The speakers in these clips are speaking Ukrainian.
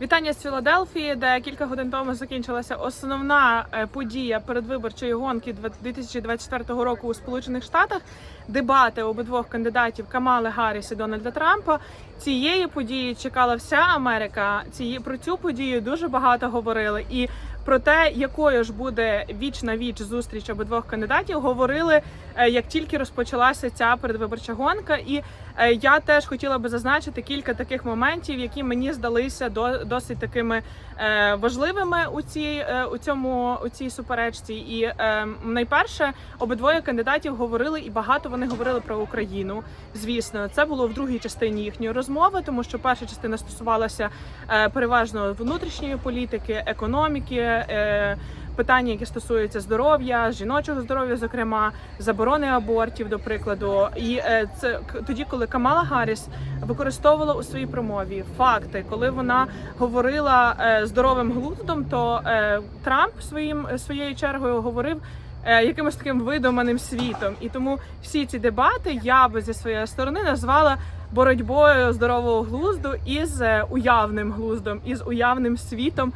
Вітання з Філадельфії, де кілька годин тому закінчилася основна е, подія передвиборчої гонки дв- 2024 року у Сполучених Штатах. Дебати обидвох кандидатів Камали Гарріс і Дональда Трампа. Цієї події чекала вся Америка. Цієї про цю подію дуже багато говорили. І про те, якою ж буде віч на віч зустріч обидвох кандидатів, говорили е, як тільки розпочалася ця передвиборча гонка. І я теж хотіла би зазначити кілька таких моментів, які мені здалися до досить такими е, важливими у цій е, у цьому у цій суперечці. І е, найперше обидвоє кандидатів говорили, і багато вони говорили про Україну. Звісно, це було в другій частині їхньої розмови, тому що перша частина стосувалася е, переважно внутрішньої політики, економіки. Питання, які стосуються здоров'я, жіночого здоров'я, зокрема заборони абортів, до прикладу, і е, це тоді, коли Камала Гарріс використовувала у своїй промові факти, коли вона говорила е, здоровим глуздом, то е, Трамп своїм своєю чергою говорив. Якимось таким видуманим світом, і тому всі ці дебати я би зі своєї сторони назвала боротьбою здорового глузду із уявним глуздом, із уявним світом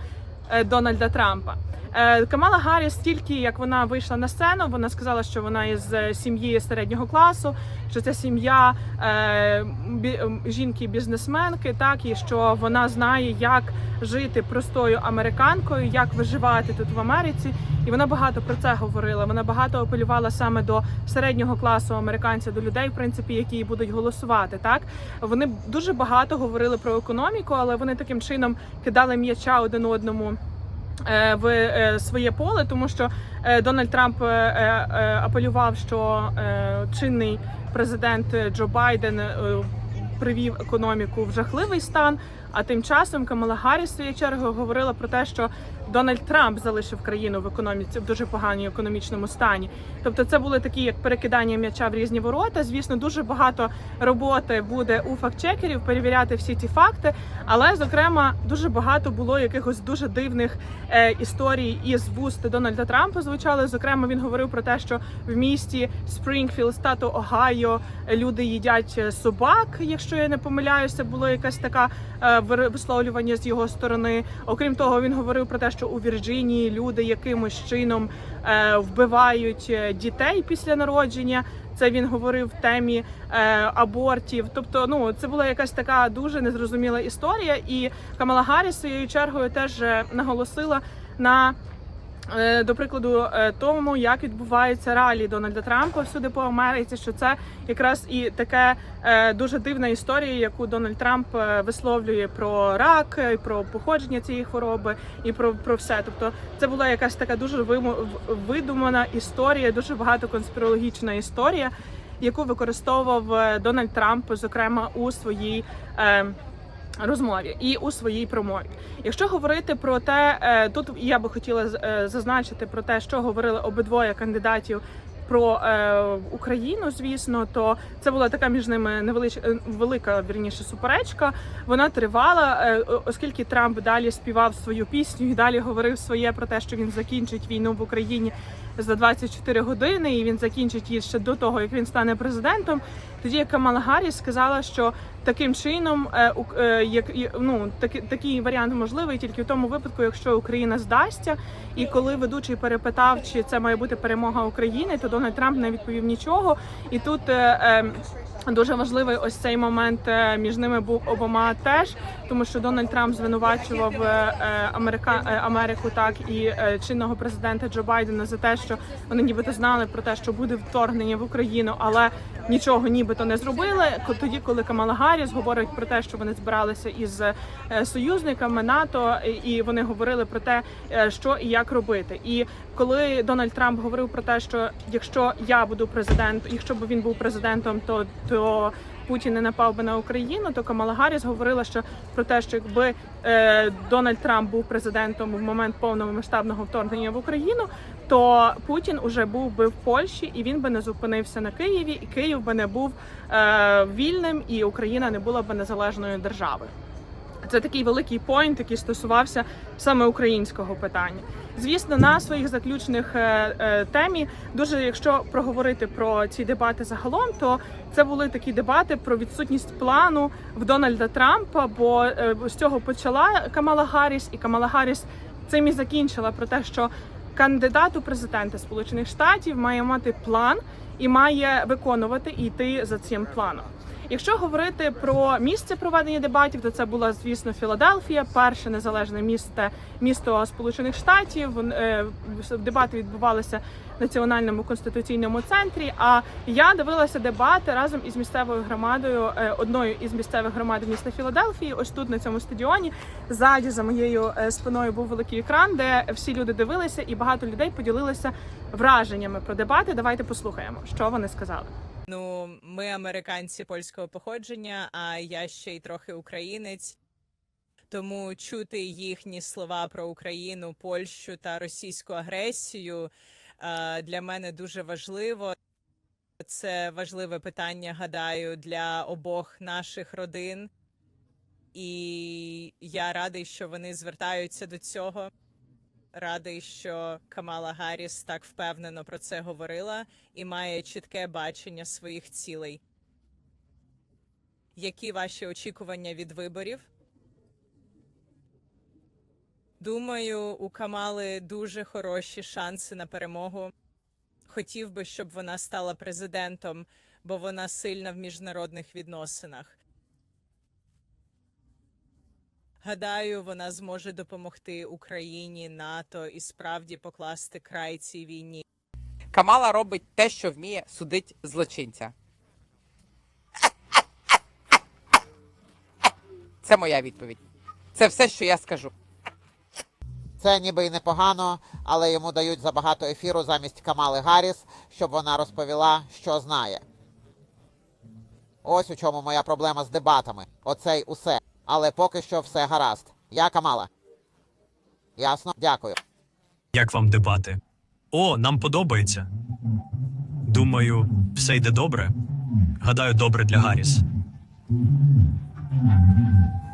Дональда Трампа. Е, Камала Гарріс, тільки як вона вийшла на сцену, вона сказала, що вона із е, сім'ї середнього класу, що це сім'я е, бі- жінки-бізнесменки, так і що вона знає, як жити простою американкою, як виживати тут в Америці. І вона багато про це говорила. Вона багато апелювала саме до середнього класу американців, до людей, в принципі, які будуть голосувати. Так вони дуже багато говорили про економіку, але вони таким чином кидали м'яча один одному в е, своє поле, тому що е, Дональд Трамп е, е, апелював, що е, чинний президент Джо Байден е, привів економіку в жахливий стан. А тим часом Камала Гарріс своєю чергою говорила про те, що Дональд Трамп залишив країну в економіці в дуже поганій економічному стані. Тобто, це були такі як перекидання м'яча в різні ворота. Звісно, дуже багато роботи буде у фактчекерів перевіряти всі ці факти. Але зокрема дуже багато було якихось дуже дивних е, історій із вуст Дональда Трампа. Звучали. Зокрема, він говорив про те, що в місті Спрінгфілд, штату Огайо, люди їдять е, собак. Якщо я не помиляюся, було якась така е, висловлювання з його сторони. Окрім того, він говорив про те, що у Вірджинії люди якимось чином е, вбивають е, дітей після народження. Це він говорив в темі е, абортів. Тобто, ну це була якась така дуже незрозуміла історія. І Камала Гарріс своєю чергою теж е, наголосила на. Е, До прикладу, е, тому як відбувається ралі Дональда Трампа всюди по Америці, що це якраз і таке е, дуже дивна історія, яку Дональд Трамп висловлює про рак, і про походження цієї хвороби і про, про все. Тобто, це була якась така дуже видумана історія, дуже багато конспірологічна історія, яку використовував Дональд Трамп, зокрема у своїй. Розмові і у своїй промові. Якщо говорити про те, е, тут я би хотіла е, зазначити про те, що говорили обидвоє кандидатів про е, Україну, звісно, то це була така між ними невелич... е, велика вірніше суперечка. Вона тривала, оскільки Трамп далі співав свою пісню і далі говорив своє про те, що він закінчить війну в Україні за 24 години, і він закінчить її ще до того, як він стане президентом. Тоді Камала Гарріс сказала, що таким чином е, е, як ну таки, такий варіант можливий тільки в тому випадку, якщо Україна здасться. І коли ведучий перепитав, чи це має бути перемога України, то Дональд Трамп не відповів нічого. І тут е, е, Дуже важливий ось цей момент між ними був Обама теж, тому що Дональд Трамп звинувачував Америка Америку, так і чинного президента Джо Байдена за те, що вони нібито знали про те, що буде вторгнення в Україну, але нічого нібито не зробили. Тоді, коли Камала Гарріс говорить про те, що вони збиралися із е, союзниками НАТО, і- вони говорили про те, е, що і як робити. І коли Дональд Трамп говорив про те, що якщо я буду президент, якщо б він був президентом, то то Путін не напав би на Україну, то Камала Гарріс говорила, що про те, що якби е, Дональд Трамп був президентом в момент повного масштабного вторгнення в Україну, то Путін уже був би в Польщі і він би не зупинився на Києві, і Київ би не був е, вільним, і Україна не була б незалежною державою. Це такий великий поінт, який стосувався саме українського питання. Звісно, на своїх заключних е, е, темі дуже, якщо проговорити про ці дебати загалом, то це були такі дебати про відсутність плану в Дональда Трампа. Бо е, з цього почала Камала Гарріс, і Камала Гарріс цим і закінчила про те, що кандидат у президенти Сполучених Штатів має мати план і має виконувати і йти за цим планом. Якщо говорити про місце проведення дебатів, то це була звісно Філадельфія, перше незалежне місто місто Сполучених Штатів. Е, Дебати відбувалися в національному конституційному центрі. А я дивилася дебати разом із місцевою громадою, е, одною із місцевих громад міста Філадельфії. Ось тут на цьому стадіоні. Ззаді за моєю е, спиною був великий екран, де всі люди дивилися, і багато людей поділилися враженнями про дебати. Давайте послухаємо, що вони сказали. Ну, ми американці польського походження, а я ще й трохи українець. Тому чути їхні слова про Україну, Польщу та російську агресію для мене дуже важливо. Це важливе питання, гадаю, для обох наших родин. І я радий, що вони звертаються до цього. Радий, що Камала Гарріс так впевнено про це говорила і має чітке бачення своїх цілей. Які ваші очікування від виборів? Думаю, у Камали дуже хороші шанси на перемогу. Хотів би, щоб вона стала президентом, бо вона сильна в міжнародних відносинах. Гадаю, вона зможе допомогти Україні, НАТО і справді покласти край цій війні. Камала робить те, що вміє судить злочинця. Це моя відповідь. Це все, що я скажу. Це ніби й непогано, але йому дають забагато ефіру замість Камали Гарріс, щоб вона розповіла, що знає. Ось у чому моя проблема з дебатами. Оце й усе. Але поки що все гаразд. Я Камала. Ясно? Дякую. Як вам дебати? О, нам подобається. Думаю, все йде добре. Гадаю, добре для Гарріс.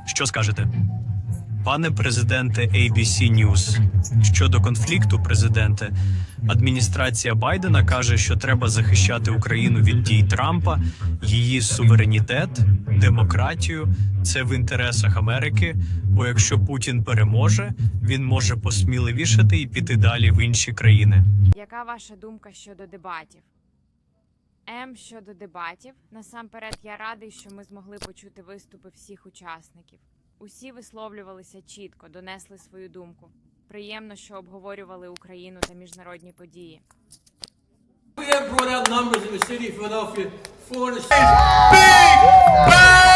Що скажете? Пане президенте ABC News, щодо конфлікту президенте, адміністрація Байдена каже, що треба захищати Україну від дій Трампа, її суверенітет, демократію. Це в інтересах Америки. Бо якщо Путін переможе, він може посміливішати і піти далі в інші країни. Яка ваша думка щодо дебатів? М щодо дебатів. Насамперед, я радий, що ми змогли почути виступи всіх учасників. Усі висловлювалися чітко, донесли свою думку. Приємно, що обговорювали Україну та міжнародні події. We have brought out numbers in the city of Philadelphia. 400.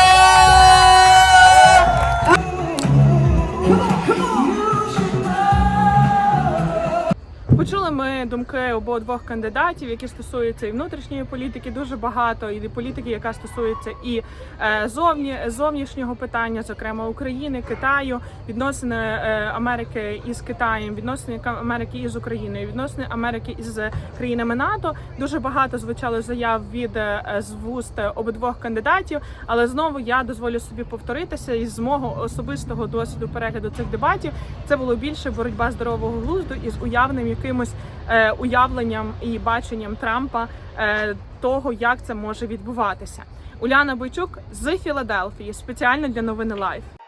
Почули ми думки обох кандидатів, які стосуються і внутрішньої політики, дуже багато, і політики, яка стосується і е, зовні зовнішнього питання, зокрема України, Китаю, відносини е, Америки із Китаєм, відносини Америки із Україною, відносини Америки із країнами НАТО. Дуже багато звучало заяв від е, з вуст обидвох кандидатів. Але знову я дозволю собі повторитися із мого особистого досвіду перегляду цих дебатів. Це було більше боротьба здорового глузду із уявним якимось е, уявленням і баченням Трампа е, того, як це може відбуватися. Уляна Бойчук з Філадельфії спеціально для новини Лайф.